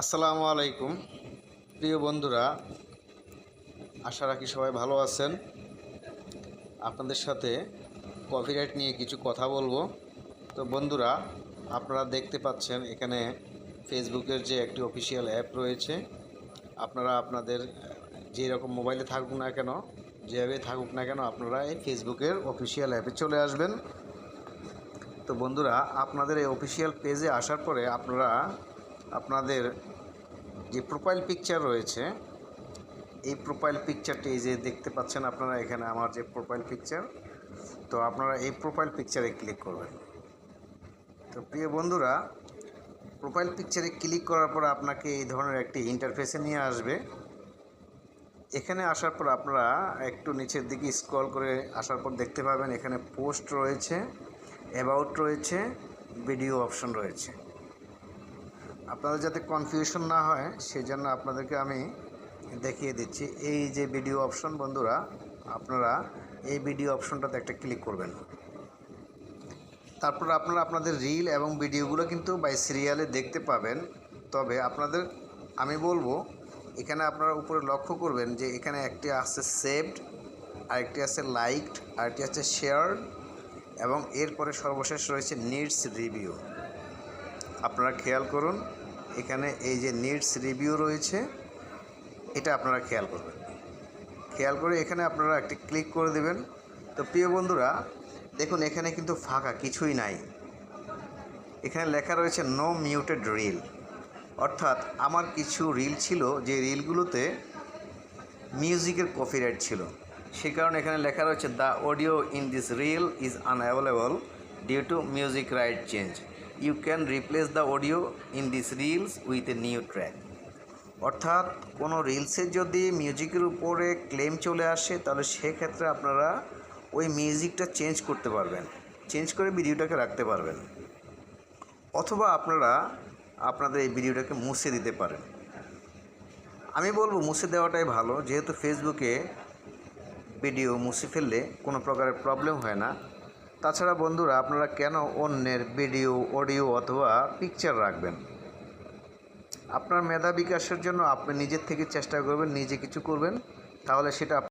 আসসালামু আলাইকুম। প্রিয় বন্ধুরা, আশা রাখি সবাই ভালো আছেন। আপনাদের সাথে কপিরাইট নিয়ে কিছু কথা বলব। তো বন্ধুরা, আপনারা দেখতে পাচ্ছেন এখানে ফেসবুকের যে একটি অফিসিয়াল অ্যাপ রয়েছে। আপনারা আপনাদের যে রকম মোবাইলে থাকুক না কেন, যেভাবে থাকুক না কেন, আপনারা এই ফেসবুকের অফিসিয়াল অ্যাপে চলে আসবেন। তো বন্ধুরা, আপনাদের এই অফিসিয়াল পেজে আসার পরে আপনারা আপনাদের যে প্রোফাইল পিকচার রয়েছে, এই প্রোফাইল পিকচারটি এই যে দেখতে পাচ্ছেন আপনারা এখানে আমার যে প্রোফাইল পিকচার তো আপনারা এই প্রোফাইল পিকচারে ক্লিক করবেন। তো প্রিয় বন্ধুরা প্রোফাইল পিকচারে ক্লিক করার পর আপনাকে এই ধরনের একটি ইন্টারফেসে নিয়ে আসবে। এখানে আসার পর আপনারা একটু নিচের দিকে স্ক্রল করে আসার পর দেখতে পাবেন এখানে পোস্ট রয়েছে অ্যাবাউট রয়েছে ভিডিও অপশন রয়েছে। আপনাদের যাতে কনফিউশন না হয়, সেজন্য আপনাদেরকে আমি দেখিয়ে দিচ্ছি। এই যে ভিডিও অপশন বন্ধুরা, আপনারা এই ভিডিও অপশনটাতে একটা ক্লিক করবেন। তারপর আপনারা আপনাদের রিল এবং ভিডিওগুলো কিন্তু বাই সিরিয়ালে দেখতে পাবেন। তবে আপনাদের, আমি বলব, এখানে আপনারা উপরে লক্ষ্য করবেন যে এখানে একটি আছে সেভড আরেকটি আছে লাইকড আরেকটি আছে শেয়ার এবং এরপরে সর্বশেষ রয়েছে নিডস রিভিউ আপনারা খেয়াল করুন এখানে এই যে নিডস রিভিউ রয়েছে, এটা আপনারা খেয়াল করবেন। খেয়াল করে এখানে আপনারা একটি ক্লিক করে দেবেন। তো প্রিয় বন্ধুরা, দেখুন এখানে কিন্তু ফাঁকা কিছুই নাই। এখানে লেখা রয়েছে নো মিউটেড রিল অর্থাৎ আমার কিছু রিল ছিল, যে রিলগুলোতে মিউজিকের কপিরাইট ছিল। সে কারণে এখানে লেখা রয়েছে the audio in this reel is unavailable due to music right change you can replace the audio in this reels with a new track অর্থাৎ কোনো রিলসে যদি মিউজিকের উপরে ক্লেম চলে আসে, তাহলে সেক্ষেত্রে আপনারা ওই মিউজিকটা চেঞ্জ করতে পারবেন। চেঞ্জ করে ভিডিওটাকে রাখতে পারবেন। অথবা আপনারা আপনাদের এই ভিডিওটাকে মুছে দিতে পারেন। আমি বলব মুছে দেওয়াটাই ভালো। যেহেতু ফেসবুকে ভিডিও মুছে ফেললে কোনো প্রকারের প্রবলেম হয় না। তাছাড়া বন্ধুরা, আপনারা কেন অন্যের ভিডিও, অডিও অথবা পিকচার রাখবেন? আপনার মেধা বিকাশের জন্য আপনি নিজের থেকে চেষ্টা করবেন, নিজে কিছু করবেন, তাহলে সেটা